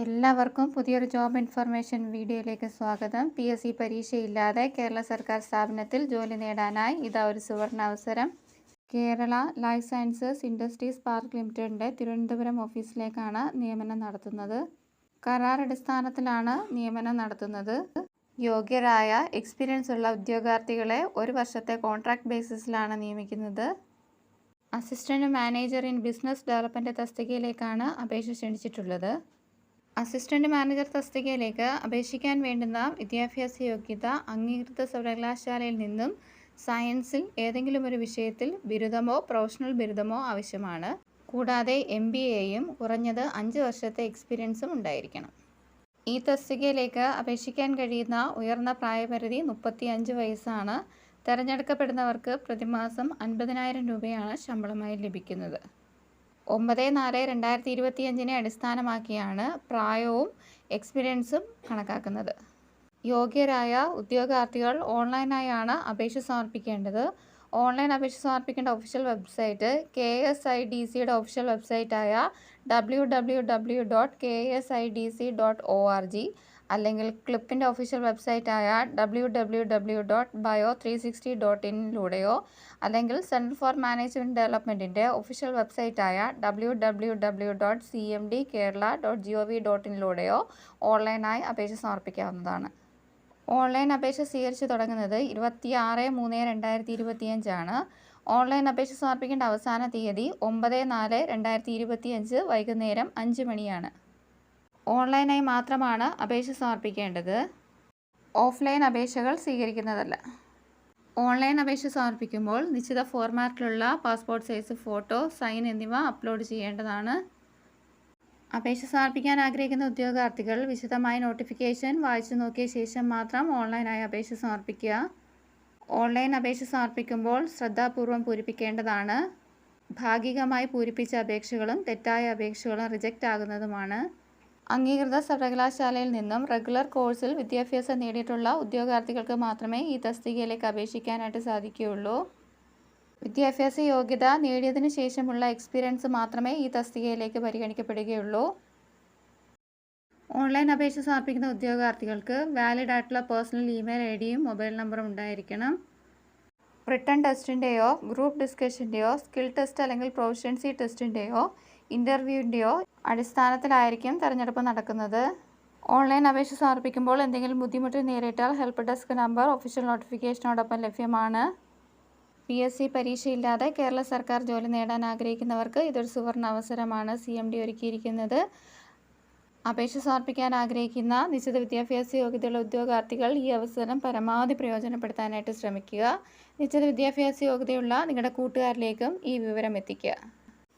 എല്ലാവർക്കും പുതിയൊരു job information വീഡിയോയിലേക്ക് സ്വാഗതം. പി എസ് സി പരീക്ഷയില്ലാതെ കേരള സർക്കാർ സ്ഥാപനത്തിൽ ജോലി നേടാനായി ഇതാ ഒരു സുവർണ അവസരം. Kerala life sciences industries park ലിമിറ്റഡിന്റെ തിരുവനന്തപുരം ഓഫീസിലേക്കാണ് നിയമനം നടത്തുന്നത്. കരാർ അടിസ്ഥാനത്തിലാണ് നിയമനം നടത്തുന്നത്. യോഗ്യരായ എക്സ്പീരിയൻസ് ഉള്ള ഉദ്യോഗാർത്ഥികളെ ഒരു വർഷത്തെ കോൺട്രാക്ട് ബേസിസിലാണ് നിയമിക്കുന്നത്. Assistant manager in business development തസ്തികയിലേക്കാണ് അപേക്ഷ ക്ഷണിച്ചിട്ടുള്ളത്. അസിസ്റ്റന്റ് മാനേജർ തസ്തികയിലേക്ക് അപേക്ഷിക്കാൻ വേണ്ടുന്ന വിദ്യാഭ്യാസ യോഗ്യത അംഗീകൃത സർവകലാശാലയിൽ നിന്നും സയൻസിൽ ഏതെങ്കിലും ഒരു വിഷയത്തിൽ ബിരുദമോ പ്രൊഫഷണൽ ബിരുദമോ ആവശ്യമാണ്. കൂടാതെ എം ബി എയും കുറഞ്ഞത് അഞ്ച് വർഷത്തെ എക്സ്പീരിയൻസും ഉണ്ടായിരിക്കണം. ഈ തസ്തികയിലേക്ക് അപേക്ഷിക്കാൻ കഴിയുന്ന ഉയർന്ന പ്രായപരിധി മുപ്പത്തി അഞ്ച് വയസ്സാണ്. തിരഞ്ഞെടുക്കപ്പെടുന്നവർക്ക് പ്രതിമാസം അൻപതിനായിരം രൂപയാണ് ശമ്പളമായി ലഭിക്കുന്നത്. ഒമ്പത് നാല് രണ്ടായിരത്തി ഇരുപത്തിയഞ്ചിനെ അടിസ്ഥാനമാക്കിയാണ് പ്രായവും എക്സ്പീരിയൻസും കണക്കാക്കുന്നത്. യോഗ്യരായ ഉദ്യോഗാർത്ഥികൾ ഓൺലൈനായാണ് അപേക്ഷ സമർപ്പിക്കേണ്ടത്. ഓൺലൈൻ അപേക്ഷ സമർപ്പിക്കേണ്ട official website K S I D സിയുടെ official വെബ്സൈറ്റായ W W W dot K S I D C dot O R G അല്ലെങ്കിൽ ക്ലിപ്പിന്റെ official വെബ്സൈറ്റായ W W W dot bio three sixty dot ഇന്നിലൂടെയോ അല്ലെങ്കിൽ സെന്റർ ഫോർ മാനേജ്മെന്റ് ഡെവലപ്മെന്റിന്റെ official വെബ്സൈറ്റായ W W W dot C M D Kerala dot G O V dot ഇന്നിലൂടെയോ ഓൺലൈനായി അപേക്ഷ സമർപ്പിക്കാവുന്നതാണ്. Online അപേക്ഷ സ്വീകരിച്ചു തുടങ്ങുന്നത് ഇരുപത്തി ആറ് മൂന്ന് രണ്ടായിരത്തി ഇരുപത്തിയഞ്ചാണ് ഓൺലൈൻ അപേക്ഷ സമർപ്പിക്കേണ്ട അവസാന തീയതി ഒമ്പത് നാല് രണ്ടായിരത്തി ഇരുപത്തിയഞ്ച് വൈകുന്നേരം അഞ്ച് മണിയാണ്. ഓൺലൈനായി മാത്രമാണ് അപേക്ഷ സമർപ്പിക്കേണ്ടത്. ഓഫ്ലൈൻ അപേക്ഷകൾ സ്വീകരിക്കുന്നതല്ല. ഓൺലൈൻ അപേക്ഷ സമർപ്പിക്കുമ്പോൾ നിശ്ചിത ഫോർമാറ്റിലുള്ള പാസ്പോർട്ട് സൈസ് ഫോട്ടോ സൈൻ എന്നിവ അപ്ലോഡ് ചെയ്യേണ്ടതാണ്. അപേക്ഷ സമർപ്പിക്കാൻ ആഗ്രഹിക്കുന്ന ഉദ്യോഗാർത്ഥികൾ വിശദമായ നോട്ടിഫിക്കേഷൻ വായിച്ചു നോക്കിയ ശേഷം മാത്രം ഓൺലൈനായി അപേക്ഷ സമർപ്പിക്കുക. ഓൺലൈൻ അപേക്ഷ സമർപ്പിക്കുമ്പോൾ ശ്രദ്ധാപൂർവം പൂരിപ്പിക്കേണ്ടതാണ്. ഭാഗികമായി പൂരിപ്പിച്ച അപേക്ഷകളും തെറ്റായ അപേക്ഷകളും റിജക്റ്റ് ആകുന്നതുമാണ്. അംഗീകൃത സർവകലാശാലയിൽ നിന്നും റെഗുലർ കോഴ്സിൽ വിദ്യാഭ്യാസം നേടിയിട്ടുള്ള ഉദ്യോഗാർത്ഥികൾക്ക് മാത്രമേ ഈ തസ്തികയിലേക്ക് അപേക്ഷിക്കാനായിട്ട് സാധിക്കുകയുള്ളൂ. വിദ്യാഭ്യാസ യോഗ്യത നേടിയതിനു ശേഷമുള്ള എക്സ്പീരിയൻസ് മാത്രമേ ഈ തസ്തികയിലേക്ക് പരിഗണിക്കപ്പെടുകയുള്ളൂ. ഓൺലൈൻ അപേക്ഷ സമർപ്പിക്കുന്ന ഉദ്യോഗാർത്ഥികൾക്ക് വാലിഡ് ആയിട്ടുള്ള പേഴ്സണൽ ഇമെയിൽ ഐ ഡിയും മൊബൈൽ നമ്പറും ഉണ്ടായിരിക്കണം. റിട്ടേൺ ടെസ്റ്റിന്റെയോ ഗ്രൂപ്പ് ഡിസ്കഷന്റെയോ സ്കിൽ ടെസ്റ്റ് അല്ലെങ്കിൽ പ്രൊഫഷൻസി ടെസ്റ്റിന്റെയോ ഇന്റർവ്യൂവിന്റെയോ അടിസ്ഥാനത്തിലായിരിക്കും തിരഞ്ഞെടുപ്പ് നടക്കുന്നത്. ഓൺലൈൻ അപേക്ഷ സമർപ്പിക്കുമ്പോൾ എന്തെങ്കിലും ബുദ്ധിമുട്ട് നേരിട്ടാൽ ഹെൽപ്പ് ഡെസ്ക് നമ്പർ ഒഫീഷ്യൽ നോട്ടിഫിക്കേഷനോടൊപ്പം ലഭ്യമാണ്. പി എസ് സി പരീക്ഷയില്ലാതെ കേരള സർക്കാർ ജോലി നേടാൻ ആഗ്രഹിക്കുന്നവർക്ക് ഇതൊരു സുവർണ അവസരമാണ് സി എം ഡി ഒരുക്കിയിരിക്കുന്നത്. അപേക്ഷ സമർപ്പിക്കാൻ ആഗ്രഹിക്കുന്ന നിശ്ചിത വിദ്യാഭ്യാസ യോഗ്യതയുള്ള ഉദ്യോഗാർത്ഥികൾ ഈ അവസരം പരമാവധി പ്രയോജനപ്പെടുത്താനായിട്ട് ശ്രമിക്കുക. നിശ്ചിത വിദ്യാഭ്യാസ യോഗ്യതയുള്ള നിങ്ങളുടെ കൂട്ടുകാരിലേക്കും ഈ വിവരം എത്തിക്കുക.